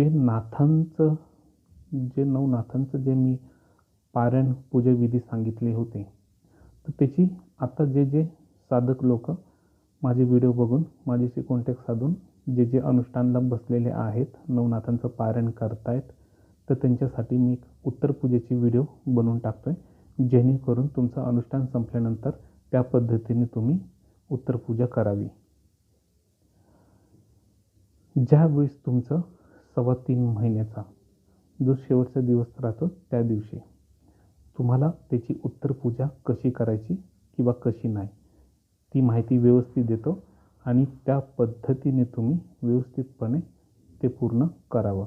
जे नाथांचं जे नवनाथांचं जे मी पारायण पूजाविधी सांगितले होते तर त्याची आता जे जे साधक लोक माझे व्हिडिओ बघून माझ्याशी कॉन्टॅक्ट साधून जे जे अनुष्ठानला बसलेले आहेत नवनाथांचं पारायण करतायत तर त्यांच्यासाठी मी एक उत्तर पूजेची व्हिडिओ बनवून टाकतो आहे जेणेकरून तुमचं अनुष्ठान संपल्यानंतर त्या पद्धतीने तुम्ही उत्तर पूजा करावी. ज्यावेळेस तुमचं सव्वा तीन महिन्याचा. जो शेवटचा दिवस राहतो त्या दिवशी. तुम्हाला त्याची उत्तर पूजा कशी करायची किंवा कशी नाही ती माहिती व्यवस्थित देतो आणि त्या पद्धतीने तुम्ही व्यवस्थितपणे ते पूर्ण करावं.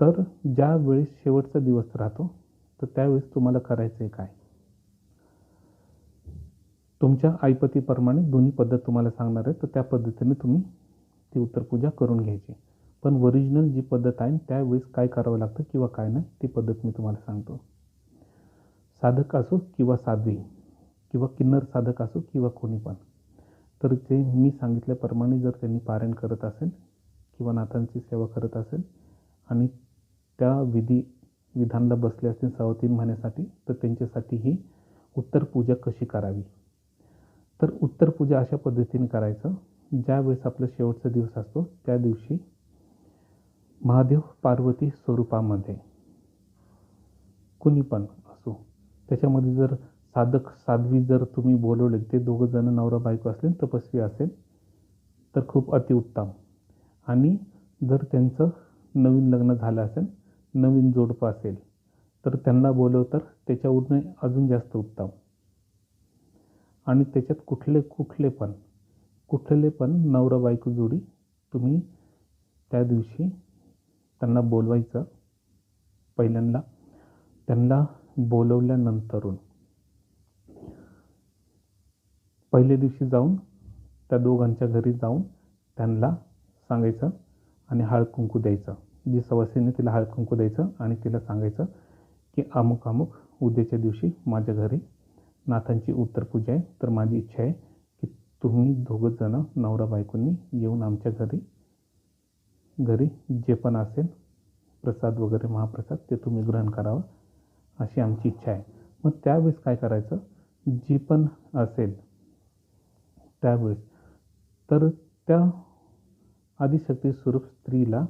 तर ज्या वेळेस शेवटचा दिवस राहतो तर त्यावेळेस तुम्हाला करायचं आहे काय? तुमच्या आईपतीप्रमाणे दोन्ही पद्धत तुम्हाला सांगणार आहे तर त्या पद्धतीने तुम्ही ती उत्तरपूजा करून घ्यायची. पण ओरिजिनल जी पद्धत आहे त्यावेळेस काय करावं लागतं किंवा काय नाही ती पद्धत मी तुम्हाला सांगतो. साधक असो किंवा साध्वी किंवा किन्नर साधक असो किंवा कोणी पण. तर ते मी सांगितल्याप्रमाणे जर त्यांनी पारायण करत असेल किंवा नाथांची सेवा करत असेल आणि त्या विधी विधानला बसले असतील सव्वा तीन महिन्यासाठी तर त्यांच्यासाठी ही उत्तर पूजा कशी करावी? तर उत्तर पूजा अशा पद्धतीने करायचं ज्यावेळेस आपला शेवटचा दिवस असतो त्या दिवशी महादेव पार्वती स्वरूपामध्ये कुणी पण असो त्याच्यामध्ये जर साधक साध्वी जर तुम्ही बोलवले ते दोघं जण नवरा बायको असले तपस्वी असेल तर खूप अतिउत्तम आणि जर त्यांचं नवीन लग्न झालं असेल नवीन जोडपं असेल तर त्यांना बोलव तर त्याच्यावरून अजून जास्त उत्तम. आणि त्याच्यात कुठले कुठले पण कुठले पण नवरा बायको जोडी तुम्ही त्या दिवशी त्यांना बोलवायचं पहिल्यांदा. त्यांना बोलवल्यानंतरून पहिल्या दिवशी जाऊन त्या दोघांच्या घरी जाऊन त्यांना सांगायचं आणि हळद कुंकू द्यायचं. जी सवासीने तिला हळद कुंकू द्यायचं आणि तिला सांगायचं की अमुक अमुक उद्याच्या दिवशी माझ्या घरी नाथांची उत्तर पूजा आहे तर माझी इच्छा आहे तुम्ही दोघं जण नवरा बायकोंनी येऊन आमच्या घरी घरी जे पण असेल प्रसाद वगैरे महाप्रसाद ते तुम्ही ग्रहण करावं अशी आमची इच्छा आहे. मग त्यावेळेस काय करायचं? जी पण असेल त्यावेळेस तर त्या आदिशक्ती स्वरूप स्त्रीला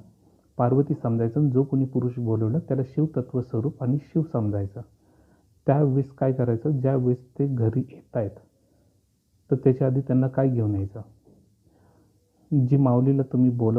पार्वती समजायचं जो कोणी पुरुष बोलवलं त्याला शिवतत्व स्वरूप आणि शिव समजायचं. त्यावेळेस काय करायचं? ज्यावेळेस ते घरी येत आहेत तर त्याच्या आधी त्यांना काय घेऊन यायचं? जी माऊलीला तुम्ही बोलव